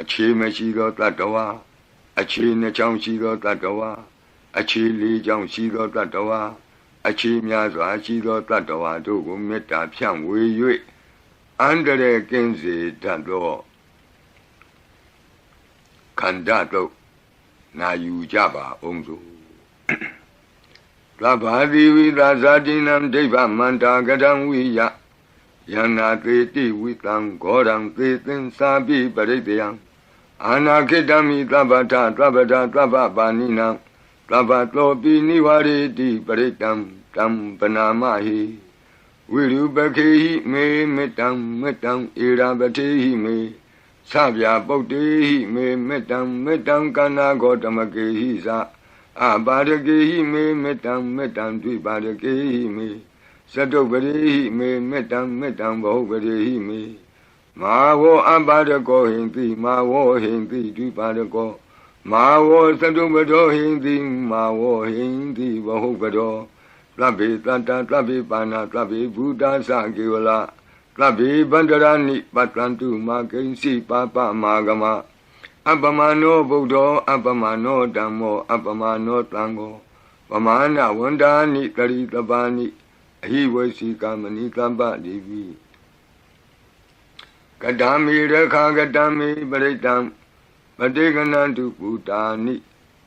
အခြေမရှိသောတတ္တဝါအခြေနှစ်ချောင်းရှိသောတတ္တဝါအခြေလေးချောင်းရှိသောတတ္တဝါအခြေများစွာရှိသောတတ္တဝါတို့ကိုမေတ္တာဖြန့်ဝေ၍အန္တရာယ်ကင်းစေတတ်သောခန္ဓာတို့နာယူကြပါအောင်စို့သဗ္ဗာတိဝိသာဇာတိနံဒိဗ္ဗမန္တာကတံဝိယ ယန္နာသေတိဝိတံဂောရံသေသင်္သာပိပရိတယံအာနာခိတမိသဗ္ဗထသဗ္ဗတာသဗ္ဗပါဏိနံသဗ္ဗတောပိနိဝရေတိပရိတံတံပနာမဟိဝိရုပခေဟိမေမေတ္တံမေတ္တံဧရာပတိဟိမေသဗျာပုတ်တေဟိမေမေတ္တံမေတ္တံကန္နာဂောတမကေဟိသအပါရကေဟိမေမေတ္တံမေတ္တံဒွိပါရကေဟိမေ သတုပရိဟိမေမေတ္တံမေတ္တံဘောပရိဟိမေမာဝောအပါရကောဟိန္တိမာဝောဟိန္တိဒွိပါရကောမာဝောသတုပတောဟိန္တိမာဝောဟိန္တိဘောပတောသဗ္ဗေတတ္တသဗ္ဗေပါဏသဗ္ဗေဘူတာသကေဝလသဗ္ဗေဗန္တရဏိပတ္တန္တုမာကိဉ္စီပါပမာဂမအပ္ပမနောဗုဒ္ဓောအပ္ပမနောဓမ္မောအပ္ပမနောသံဃောပမာဏဝန္ဒာနိတရိတပါနိ အဟိဝေစီကမဏိတမ္ပတိပိကတံမေရခာကတံမေပရိတံပတိကနံတုပုတာနိ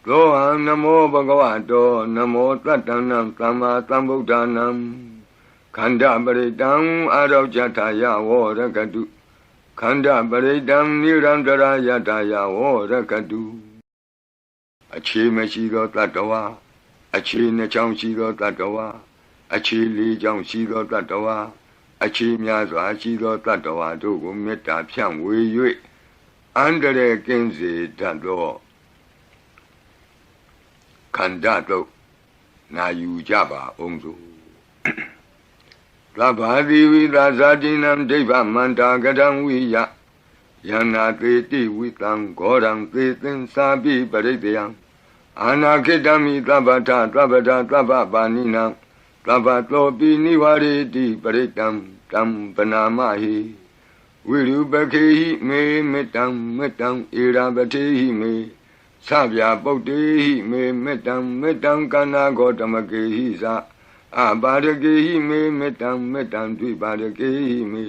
သောဟံနမောဘဂဝတောနမောတတ္တနံသမ္မာသမ္ဗုဒ္ဓနံခန္ဓာပရိတံအာရောဇထာယဝရကတုခန္ဓာပရိတံနိရန္တရာယတယဝရကတုအခြေမရှိသောတတ္တဝါအခြေနှစ်ချောင်းရှိသောတတ္တဝါ အခြေလေးချောင်းရှိသောတတ္တဝါအခြေများစွာရှိသောတတ္တဝါတို့ကိုမေတ္တာဖြန့်ဝေ၍အန္တရာယ်ကင်းစေတတ်သောခန္ဓာတို့နာယူကြပါအောင်စို့သဗ္ဗာတိဝိသာဇာတိနံဒိဗ္ဗမန္တာကတံဝိယယန္နာသေတိဝိတံဂောရံသေသင်္သာပိပရိတယံအာနာခိတမိသဗ္ဗထသဗ္ဗတာသဗ္ဗပါဏိနံ သဗ္ဗတောပိနိဝရေတိပရိတံတံပနာမဟိဝိရုပခေဟိမေမေတ္တံမေတ္တံဧရာပတိဟိမေသဗျာပုတ်တေဟိမေမေတ္တံမေတ္တံကန္နာဂောတမကေဟိသအပါရကေဟိမေမေတ္တံမေတ္တံဒွိပါရကေဟိမေ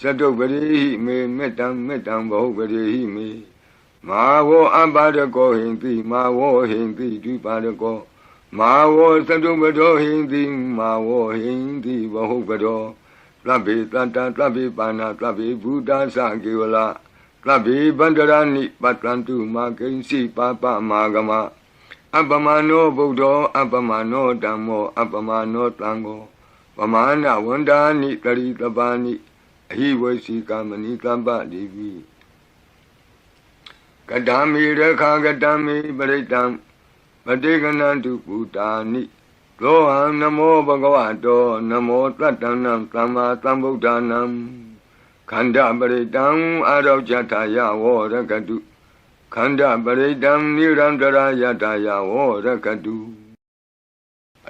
သတုပရိဟိမေမေတ္တံမေတ္တံဘောပရိဟိမေမာဝောအပါရကောဟိန္တိမာဝောဟိန္တိဒွိပါရကော မာဝောသတုပတောဟိန္တိမာဝောဟိန္တိဘောပတောသဗ္ဗေတတ္တသဗ္ဗေပါဏသဗ္ဗေဘူတာသကေဝလသဗ္ဗေဗန္တရဏိပတ္တန္တုမာကိဉ္စီပါပမာဂမအပ္ပမနောဗုဒ္ဓောအပ္ပမနောဓမ္မောအပ္ပမနောသံဃောပမာဏဝန္ဒာနိတရိတပါနိအဟိဝေစီကမဏိတမ္ပတိပိကတံမေရခာကတံမေပရိတံ ပတိကနံတုပုတာနိသောဟံနမောဘဂဝတောနမောတတ္တနံသမ္မာသမ္ဗုဒ္ဓနံခန္ဓာပရိတံအာရောဇထာယဝရကတုခန္ဓာပရိတံနိရန္တရာယတယဝရကတု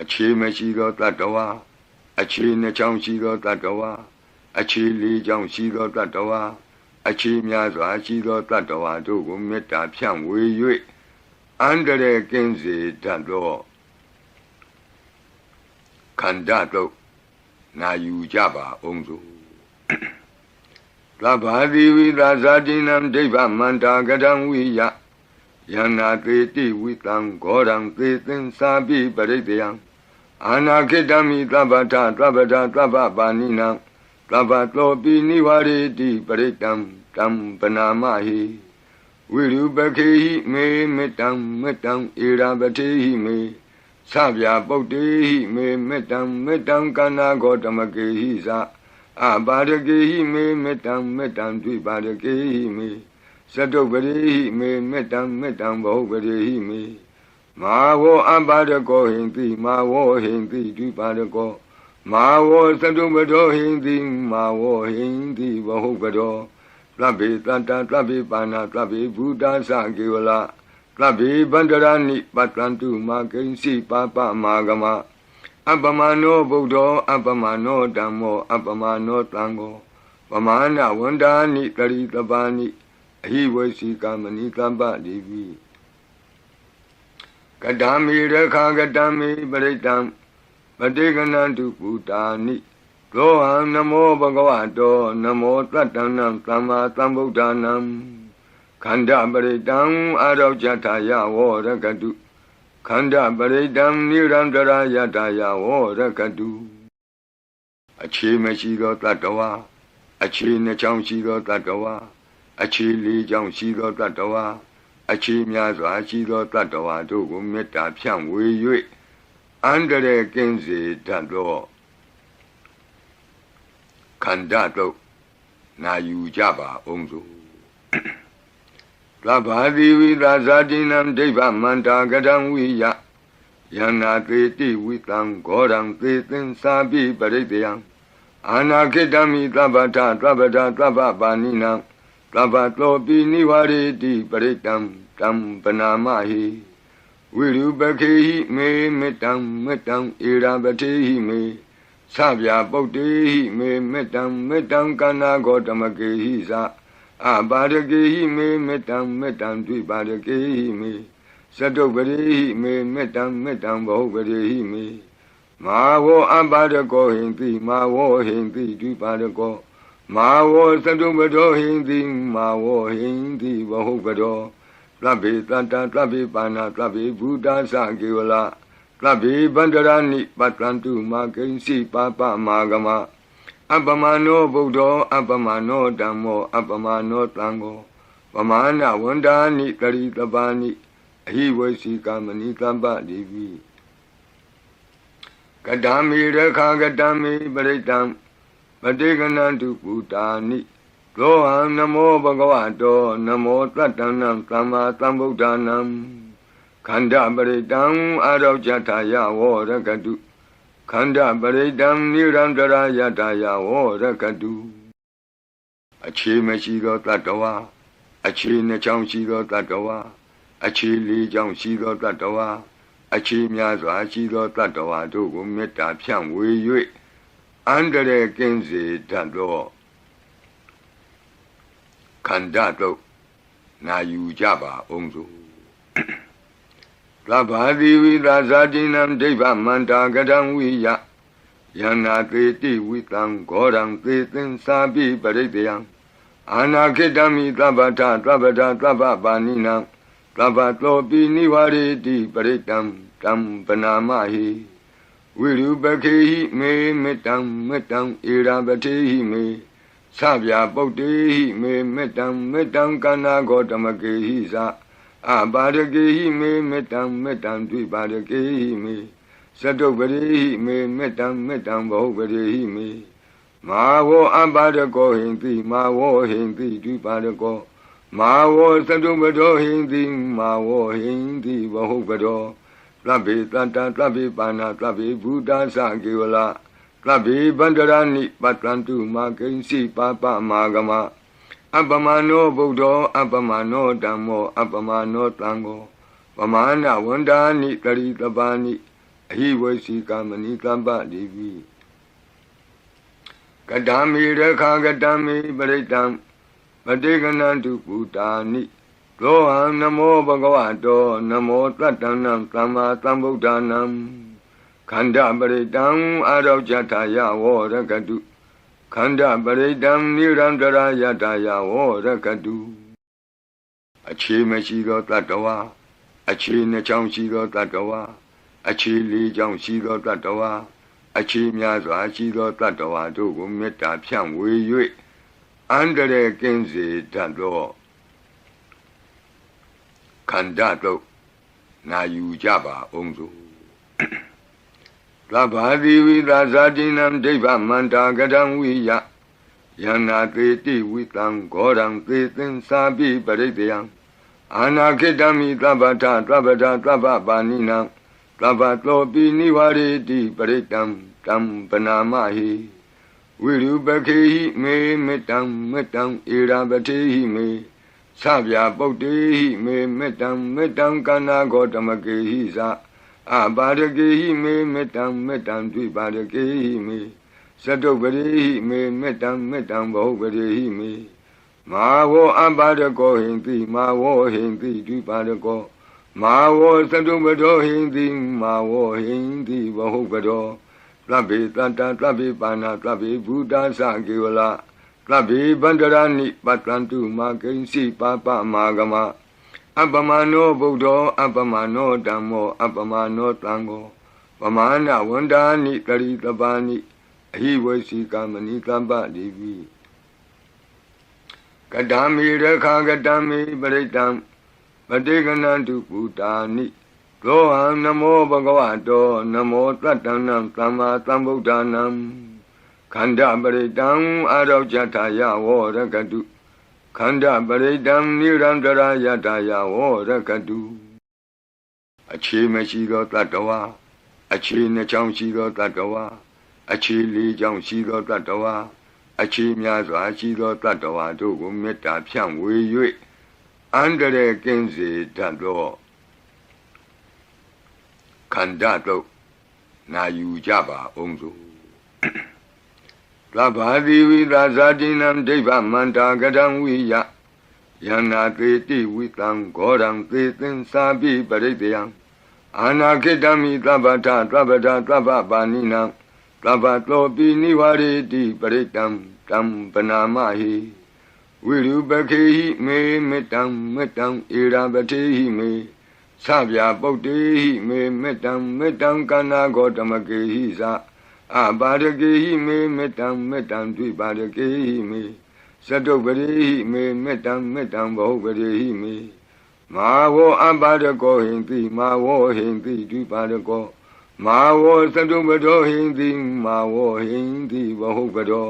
အခြေမရှိသောတတ္တဝါအခြေနှစ်ချောင်းရှိသောတတ္တဝါအခြေလေးချောင်းရှိသောတတ္တဝါအခြေများစွာရှိသောတတ္တဝါတို့ကိုမေတ္တာဖြန့်ဝေ၍ အန္တရာယ်ကင်းစေတတ်သောခန္ဓာတို့နာယူကြပါအောင်စို့သဗ္ဗာတိဝိသာဇာတိနံဒိဗ္ဗမန္တာကတံဝိယယန္နာသေတိဝိတံဂောရံသေသင်္သာပိပရိတယံအာနာခိတမိသဗ္ဗထသဗ္ဗတာသဗ္ဗပါဏိနံသဗ္ဗတောပိနိဝရေတိပရိတံတံပနာမဟိ ဝိရုပခေဟိမေမေတ္တံမေတ္တံဧရာပတိဟိမေသဗျာပုတ်တေဟိမေမေတ္တံမေတ္တံကန္နာဂောတမကေဟိသအပါရကေဟိမေမေတ္တံမေတ္တံဒွိပါရကေဟိမေသတုပရိဟိမေမေတ္တံမေတ္တံဘောပရိဟိမေမာဝောအပါရကောဟိန္တိမာဝောဟိန္တိဒွိပါရကောမာဝောသတုပတောဟိန္တိမာဝောဟိန္တိဘောပ တောသဗ္ဗေတတ္တသဗ္ဗေပါဏသဗ္ဗေဘူတာသကေဝလသဗ္ဗေဗန္တရဏိပတ္တန္တုမာကိဉ္စီပါပမာဂမအပ္ပမနောဗုဒ္ဓောအပ္ပမနောဓမ္မောအပ္ပမနောသံဃောပမာဏဝန္ဒာနိတရိတပါနိအအဟိဝစီကမဏိတပ္ပတိပိကတံမေရခာကတံမေပရိတံပတိကနံတုပုတာနိ သောဟံနမောဘဂဝတောနမောတတ္တနံသမ္မာသမ္ဗုဒ္ဓနံခန္ဓာပရိတံအာရောကြထာယဝရကတုခန္ဓာပရိတံနိရန္တရာယတယဝရကတုအခြေမရှိသောတတ္တဝါအခြေနှချောင်းရှိသောတတ္တဝါအခြေလေးချောင်းရှိသောတတ္တဝါအခြေများစွာရှိသောတတ္တဝါတို့ကိုမေတ္တာဖြန့်ဝေ၍အန္တရာယ်ကင်းစေတတ်သော ခန္ဓာတို့နာယူကြပါအောင်စို့သဗ္ဗာတိဝိသာဇာတိနံဒိဗ္ဗမန္တာကတံဝိယယန္နာသေတိဝိတံဂောရံသေသင်္စာပိပရိတယံအာနာခိတမိသဗ္ဗထသဗ္ဗဒသဗ္ဗပါဏိနံသဗ္ဗတောပိနိဝရေတိပရိတံတံပနာမဟိဝိရုပခေဟိမေမေတ္တံမေတ္တံဧရာပတိဟိမေ သဗျာပုတ်တေဟိမေမေတ္တံမေတ္တံကန္နာဂောတမကေဟိသအပါရကေဟိမေမေတ္တံမေတ္တံဒွိပါရကေဟိမေသတုပရိဟိမေမေတ္တံမေတ္တံဘောပရိဟိမေမာဝောအပါရကောဟိတိမာဝောဟိတိဒွိပါရကောမာဝောသတုပတောဟိတိမာဝောဟိတိဘောပတောသဗ္ဗေတတ္တသဗ္ဗေပါဏသဗ္ဗေဘုဒ္ဓသကေဝလာ သဗ္ဗေဗန္တရဏိပတ္တန္တုမာကိဉ္စီပါပမာဂမအပမနောဗုဒ္ဓောအပမနောဓမ္မော အပမနောတံဃောပမာဏဝန္ဒာနိတရိတပါနိအဟိဝစီကမဏိတပ္ပတိပိကတံမေရခာကတံမေပရိတံပတိကနံတုပုတာနိသောဟံနမောဘဂဝတောနမောတတ္တနံသမ္မာသမ္ဗုဒ္ဓနံ ခန္ဓာပရိတံအာရောကြထာယဝရကတုခန္ဓာပရိတံနိရန္တရာယတယဝရကတုအခြေမရှိသောတတ္တဝါအခြေနှချောင်းရှိသောတတ္တဝါအခြေလေးချောင်းရှိသောတတ္တဝါအခြေများစွာရှိသောတတ္တဝါတို့ကိုမေတ္တာဖြန့်ဝေ၍အန္တရာယ်ကင်းစေတတ်သောခန္ဓာတို့နာယူကြပါအောင်စို့ သဗ္ဗာတိဝိသာဇာတိနံဒိဗ္ဗမန္တာကတံဝိယယန္နာသေတိဝိတံဂောရံသေသင်္စာပိပရိတယံအာနာခိတမိသဗ္ဗထသဗ္ဗဒသဗ္ဗပါဏိနံသဗ္ဗတောပိနိဝရေတိပရိတံတံပနာမဟိဝိရုပခေဟိမေမေတ္တံမေတ္တံဧရာပတိဟိမေသဗျာပုတ်တေဟိမေမေတ္တံမေတ္တံကန္နာဂောတမကေဟိသအ ပါရကေဟိမေမေတ္တံမေတ္တံဒွိပါရကေဟိမေသတုပရိဟိမေမေတ္တံမေတ္တံဘောပရိဟိမေမာဝောအပါရကောဟိတိမာဝောဟိတိဒွိပါရကောမာဝောသတုပတောဟိတိမာဝောဟိတိဘောပတောသဗ္ဗေတတ္တသဗ္ဗေပါဏသဗ္ဗေဘုဒ္ဓသကေဝလာသဗ္ဗေဗန္တရဏိပတ္တန္တုမာကိဉ္စီပါပမာဂမ အပမနောဗုဒ္ဓောအပမနောဓမ္မောအပမနောတံဃောပမာဏဝန္ဒာနိတရိတပါနိအဟိဝစီကမဏိတပ္ပတိပိကတံမေရခာကတံမေပရိတံပတိကနံတုပုတာနိသောဟံနမောဘဂဝတောနမောတတ္တနံသမ္မာသမ္ဗုဒ္ဓနံခန္ဓာပရိတံအာရောကြထာယဝရကတု ခန္ဓာပရိတံနိရန္တရာယတယဝရကတုအခြေမရှိသောတတ္တဝါအခြေနှချောင်းရှိသောတတ္တဝါအခြေလေးချောင်းရှိသောတတ္တဝါအခြေများစွာရှိသောတတ္တဝါတို့ကိုမေတ္တာဖြန့်ဝေ၍အန္တရာယ်ကင်းစေတတ်သောခန္ဓာတို့နာယူကြပါအောင်စို့ သဗ္ဗာတိဝိသာဇာတိနံဒိဗ္ဗမန္တာကတံဝိယယန္နာသေတိဝိတံဂောရံသေသင်္စာပိပရိတယံအာနာခိတမိသဗ္ဗထသဗ္ဗဒသဗ္ဗပါဏိနံသဗ္ဗတောပိနိဝရေတိပရိတံတံပနာမဟိဝိရုပခေဟိမေမေတ္တံမေတ္တံဧရာပတိဟိမေသဗျာပုတ်တေဟိမေမေတ္တံမေတ္တံကန္နာဂောတမကေဟိသ အပါရကေဟိမေမေတ္တံမေတ္တံဒွိပါရကေဟိမေသတုပရိဟိမေမေတ္တံမေတ္တံဘောပရိဟိမေမာဝောအပဒကောဟိန္တိမာဝောဟိန္တိဒုပါဒကောမာဝောသတုပတောဟိန္တိမာဝောဟိန္တိဘဟုပတောသဗ္ဗေတတ္တသဗ္ဗေပါဏသဗ္ဗေဘုဒ္ဓသကေဝလသဗ္ဗေဗန္တရဏိပတ္တန္တုမာကိဉ္စီပါပမာဂမ အပမနောဗုဒ္ဓောအပမနောဓမ္မောအပမနောတံဃောပမာဏဝန္ဒာနိတရိတပါနိအဟိဝေစီကမဏိတပ္ပတိပိကတံမိရခာကတံမိပရိတံပတိကနန္တုပုတာနိသောဟံနမောဘဂဝတောနမောတတ္တနံသမ္မာသမ္ဗုဒ္ဓနံခန္ဓာပရိတံအာရောကြထာယဝောရကတု ခန္ဓာပရိတံနိရန္တရာယထာယဝောရကတုအခြေမရှိသောတတ္တဝါအခြေနှချောင်းရှိသောတတ္တဝါအခြေလေးချောင်းရှိသောတတ္တဝါအခြေများစွာရှိသောတတ္တဝါတို့ကိုမေတ္တာဖြန့်ဝေ၍အန္တရာယ်ကင်းစေတတ်သောခန္ဓာတို့နာယူကြပါအောင်စို့ သဗ္ဗာတိဝိသာဇာတိနံဒိဗ္ဗမန္တာကတံဝိယယန္နာသေတိဝိတံဂောရံသေသင်္စာပိပရိတယံအာနာခိတမိသဗ္ဗထသဗ္ဗဒသဗ္ဗပါဏိနံသဗ္ဗတောပိနိဝရေတိပရိတံတံပနာမဟိဝိရုပခေဟိမေမေတ္တံမေတ္တံဧရာပတိဟိမေသဗျာပုတ်တေဟိမေမေတ္တံမေတ္တံကန္နာဂောတမကေဟိသ အပါရကေဟိမေမေတ္တံမေတ္တံဒွိပါရကေဟိမေသတုပရိဟိမေမေတ္တံမေတ္တံဘောပရိဟိမေမာဝောအပါရကောဟိန္တိမာဝောဟိန္တိဒွိပါရကောမာဝောသတုပတောဟိန္တိမာဝောဟိန္တိဘောပတော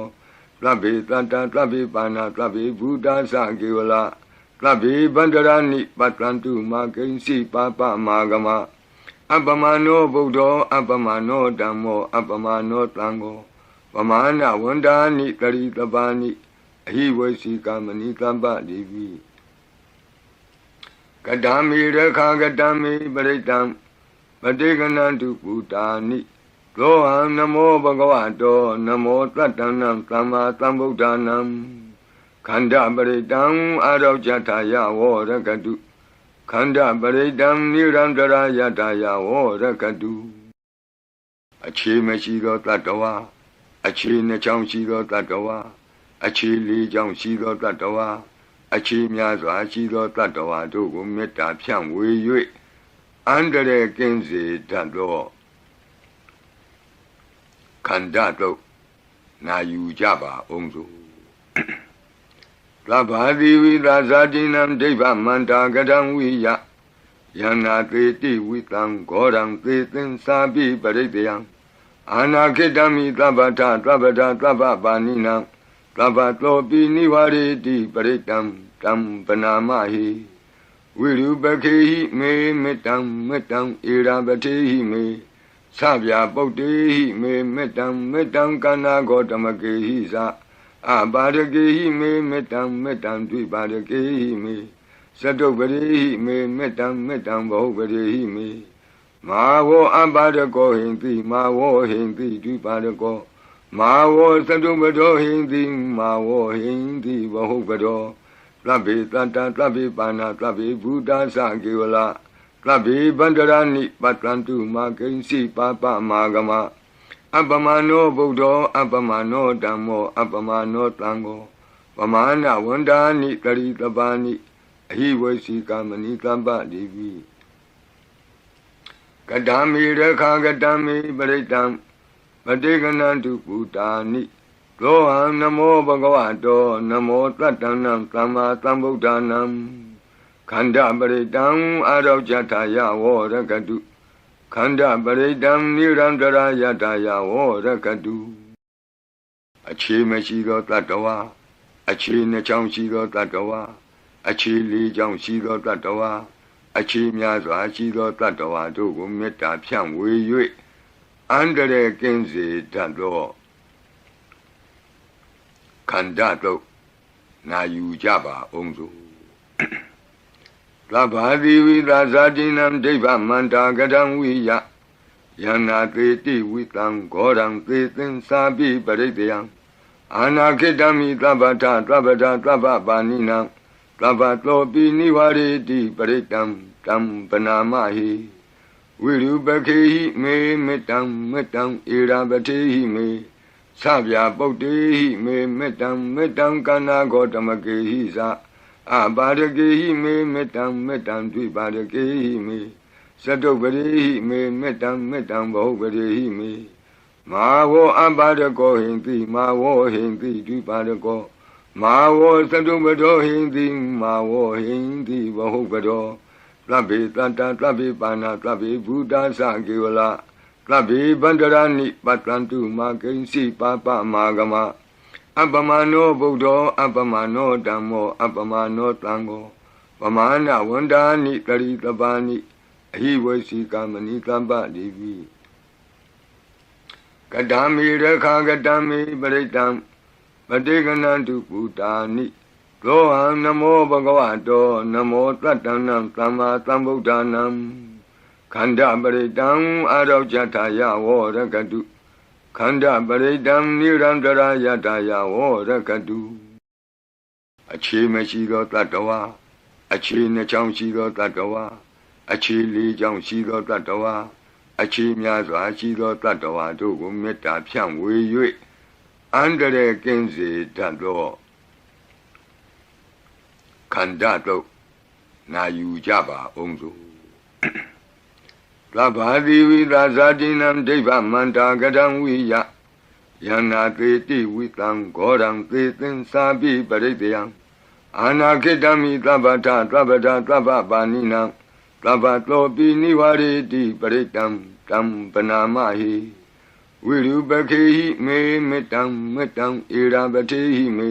သဗ္ဗေတတ္တသဗ္ဗေပါဏသဗ္ဗေဘုဒ္ဓသကေဝလသဗ္ဗေဗန္တရဏိပတ္တန္တုမာကိဉ္စီပါပမာဂမ အပမနောဗုဒ္ဓောအပမနောဓမ္မောအပမနောတံဃောပမာဏဝန္ဒာနိတရိတပါနိအဟိဝေစီကမဏိတပ္ပတိပိကတံမိရခာကတံမိပရိတံပတိကနန္တုပုတာနိသောဟံနမောဘဂဝတောနမောတတ္တနံသမ္မာသမ္ဗုဒ္ဓနံခန္ဓာပရိတံအာရောကြထာယဝောရကတု ခန္ဓာပရိတံနိရန္တရာယထာယဝောရကတုအခြေမရှိသောတတ္တဝါအခြေနှချောင်းရှိသောတတ္တဝါအခြေလေးချောင်းရှိသောတတ္တဝါအခြေများစွာရှိသောတတ္တဝါတို့ကိုမေတ္တာဖြန့်ဝေ၍အန္တရာယ်ကင်းစေတတ်သောခန္ဓာတို့နာယူကြပါအောင်စို့ သဗ္ဗာတိဝိသာဇာတိနံဒိဗ္ဗမန္တာကတံဝိယယန္နာသေတိဝိတံဂောရံသေသင်္စာပိပရိတယံအာနာခိတမိသဗ္ဗထသဗ္ဗဒသဗ္ဗပါဏိနံသဗ္ဗတောပိနိဝရေတိပရိတံတံပနာမဟိဝိရုပခေဟိမေမေတ္တံမေတ္တံဧရာပတိဟိမေသဗျာပုတ်တေဟိမေမေတ္တံမေတ္တံကန္နာဂောတမကေဟိသ အပါရကေဟိမေမေတ္တံမေတ္တံဒွိပါရကေဟိမေသတုပရိဟိမေမေတ္တံမေတ္တံဘောပရိဟိမေမာဝောအပါရကောဟိန္တိမာဝောဟိန္တိဒွိပါရကောမာဝောသတုပတောဟိန္တိမာဝောဟိန္တိဘောပတောသဗ္ဗေတတ္တသဗ္ဗေပါဏသဗ္ဗေဘုဒ္ဓသကေဝလသဗ္ဗေဗန္တရဏိပတ္တန္တုမာကိဉ္စီပါပမာဂမ အပမနောဗုဒ္ဓောအပမနောဓမ္မောအပမနောတံဃောပမာဏဝန္ဒာနိတရိတပါနိအဟိဝေစီကမဏိတပ္ပတိပိကတံမိရခာကတံမိပရိတံပတိကနန္တုပုတာနိသောဟံနမောဘဂဝတောနမောတတ္တနံသမ္မာသမ္ဗုဒ္ဓနံခန္ဓာပရိတံအာရောကြထာယဝောရကတု ခန္ဓာပရိတံနိရန္တရာယထာယဝောရကတုအခြေမရှိသောတတ္တဝါအခြေနှချောင်းရှိသောတတ္တဝါအခြေလေးချောင်းရှိသောတတ္တဝါအခြေများစွာရှိသောတတ္တဝါတို့ကိုမေတ္တာဖြန့်ဝေ၍အန္တရာယ်ကင်းစေတတ်သောခန္ဓာတို့နာယူကြပါအောင်စို့ သဗ္ဗာတိဝိသာဇာတိနံဒိဗ္ဗမန္တာကတံဝိယယန္နာသေတိဝိတံဂောရံသေသင်္စာပိပရိတယံအာနာခိတမိသဗ္ဗထသဗ္ဗတာသဗ္ဗပါဏိနံသဗ္ဗတောပိနိဝရေတိပရိတံတံပနာမဟိဝိရုပခေဟိမေမေတ္တံမေတ္တံဧရာပတိဟိမေသဗျာပုတ်တေဟိမေမေတ္တံမေတ္တံကနာဂောတမကေဟိသ အပါရကေဟိမေမေတ္တံမေတ္တံဒွိပါရကေဟိမေသတုပရိဟိမေမေတ္တံမေတ္တံဘဟုပရိဟိမေမာဝောအပါရကောဟိန္တိမာဝောဟိန္တိဒွိပါရကောမာဝောသတုပတောဟိန္တိမာဝောဟိန္တိဘဟုပတောသဗ္ဗေတတသဗ္ဗေပါဏသဗ္ဗေဘုဒ္ဓသကေဝလသဗ္ဗေဗန္တရဏိပတ္တန္တုမာကိဉ္စီပါပမာဂမ အပမနောဗုဒ္ဓောအပမနောဓမ္မောအပမနောတံဃောပမာဏဝန္ဒာနိတရိတပါဏိအဟိဝေစီကမဏိတမ္ပတိပိကတံမေရခာကတံမေပရိတံပတိကနန္တုပုတာနိသောဟံနမောဘဂဝတောနမောတတ္တနံသမ္မာသမ္ဗုဒ္ဓနံခန္ဓာပရိတံအာရောကြထာယဝောရကတု ခန္ဓာပရိတံနိရန္တရာယတာယဝောရကတုအခြေမရှိသောတတ္တဝါအခြေနှချောင်းရှိသောတတ္တဝါအခြေလေးချောင်းရှိသောတတ္တဝါအခြေများစွာရှိသောတတ္တဝါတို့ကိုမေတ္တာဖြန့်ဝေ၍အန္တရာယ်ကင်းစေတတ်သောခန္ဓာတို့နာယူကြပါအောင်စို့ သဗ္ဗာတိဝိသာဇာတိနံဒိဗ္ဗမန္တာကတံဝိယယန္နာသေတိဝိတံဂောရံသေသင်္စာပိပရိတယံအာနာခိတမိသဗ္ဗထသဗ္ဗတာသဗ္ဗပါဏိနံသဗ္ဗတောပိနိဝရေတိပရိတံတံပနာမဟိဝိရုပခေဟိမေမေတ္တံမေတ္တံဧရာပတိဟိမေ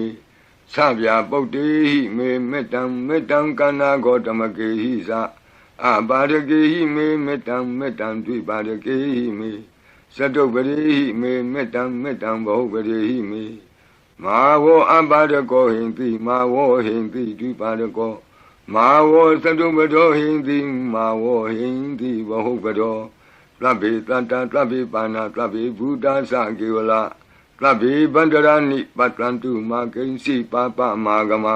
သဗျာပုတ်တေဟိမေမေတ္တံမေတ္တံကနာဂောတမကေဟိသ အပါရကေဟိမေမေတ္တံမေတ္တံဒွိပါရကေဟိမေသတုပရိဟိမေမေတ္တံမေတ္တံဘဟုပရိဟိမေမာဝောအပါရကောဟိန္တိမာဝောဟိန္တိဒွိပါရကောမာဝောသတုပတောဟိန္တိမာဝောဟိန္တိဘဟုပတောသဗ္ဗေတတသဗ္ဗေပါဏသဗ္ဗေဘုဒ္ဓသကေဝလသဗ္ဗေဗန္တရဏိပတ္တန္တုမာကိဉ္စီပါပမာဂမ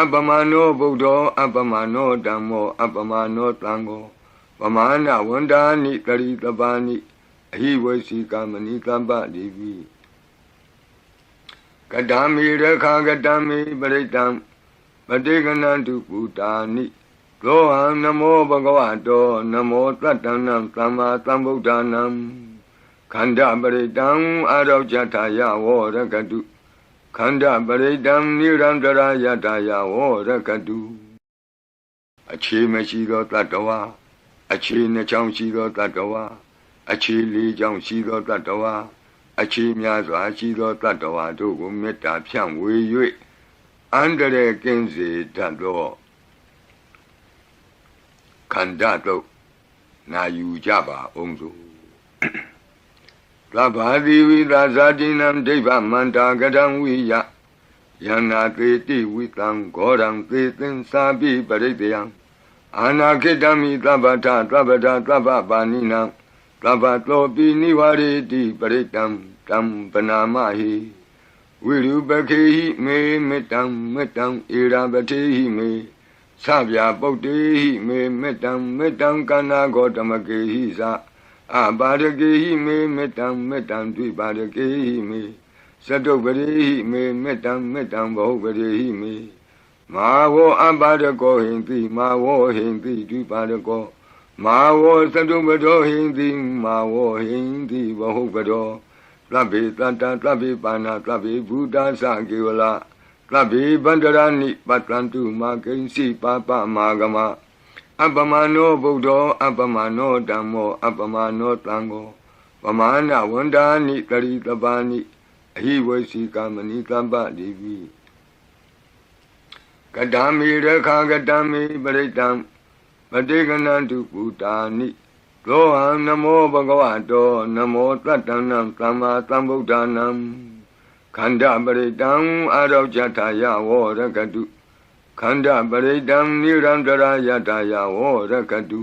အပမနောဗုဒ္ဓောအပမနောဓမ္မောအပမနောတံဃောပမာဏဝန္ဒာနိတရိတပါဏိအဟိဝေစီကမဏိတမ္ပတိပိကတံမေရခာကတံမေပရိတံပတိကနန္တုပုတာနိသောဟံနမောဘဂဝတောနမောတတ္တနံသမ္မာသမ္ဗုဒ္ဓနံခန္ဓာပရိတံအာရောကြထာယဝောရကတု ခန္ဓာပရိတံနိရန္တရာယတာယဝောရကတုအခြေမရှိသောတတ္တဝါအခြေနှချောင်းရှိသောတတ္တဝါအခြေလေးချောင်းရှိသောတတ္တဝါအခြေများစွာရှိသောတတ္တဝါတို့ကိုမေတ္တာဖြန့်ဝေ၍အန္တရာယ်ကင်းစေတတ်သောခန္ဓာတို့နာယူကြပါအောင်စို့ သဗ္ဗာတိဝိသာဇာတိနံဒိဗ္ဗမန္တာကတံဝိယယန္နာသေတိဝိတံဂောရံသေသင်္စာပိပရိတယံအာနာခိတမိသဗ္ဗထသဗ္ဗတာသဗ္ဗပါဏိနံသဗ္ဗတောပိနိဝရေတိပရိတံတံပနာမဟိဝိရုပခေဟိမေမေတ္တံမေတ္တံဧရာပတိဟိမေသဗျာပုတ်တေဟိမေမေတ္တံမေတ္တံကနာဂောတမကေဟိသ အပါရကေဟိမေမေတ္တံမေတ္တံဒွိပါရကေဟိမေသတုပရိဟိမေမေတ္တံမေတ္တံဘဟုပရိဟိမေမာဝောအပါရကောဟိန္တိမာဝောဟိန္တိဒွိပါရကောမာဝောသတုပတောဟိန္တိမာဝောဟိန္တိဘဟုပတောသဗ္ဗေတတ္တသဗ္ဗေပါဏသဗ္ဗေဘုဒ္ဓသကေဝလသဗ္ဗေဗန္တရဏိပတ္တန္တုမာကိဉ္စီပါပမာဂမ အပမနောဗုဒ္ဓောအပမနောဓမ္မောအပမနောတံဃောပမာဏဝန္ဒာနိတရိတပါဏိအဟိဝေစီကမဏိတမ္ပတိပိကတံမေရခာကတံမေပရိတံပတိကနန္တုပုတာနိသောဟံနမောဘဂဝတောနမောတတ္တနံသမ္မာသမ္ဗုဒ္ဓနံခန္ဓာပရိတံအာရောကြထာယဝောရကတု ခန္ဓာပရိတံနိရန္တရာယတာယဝောရကတု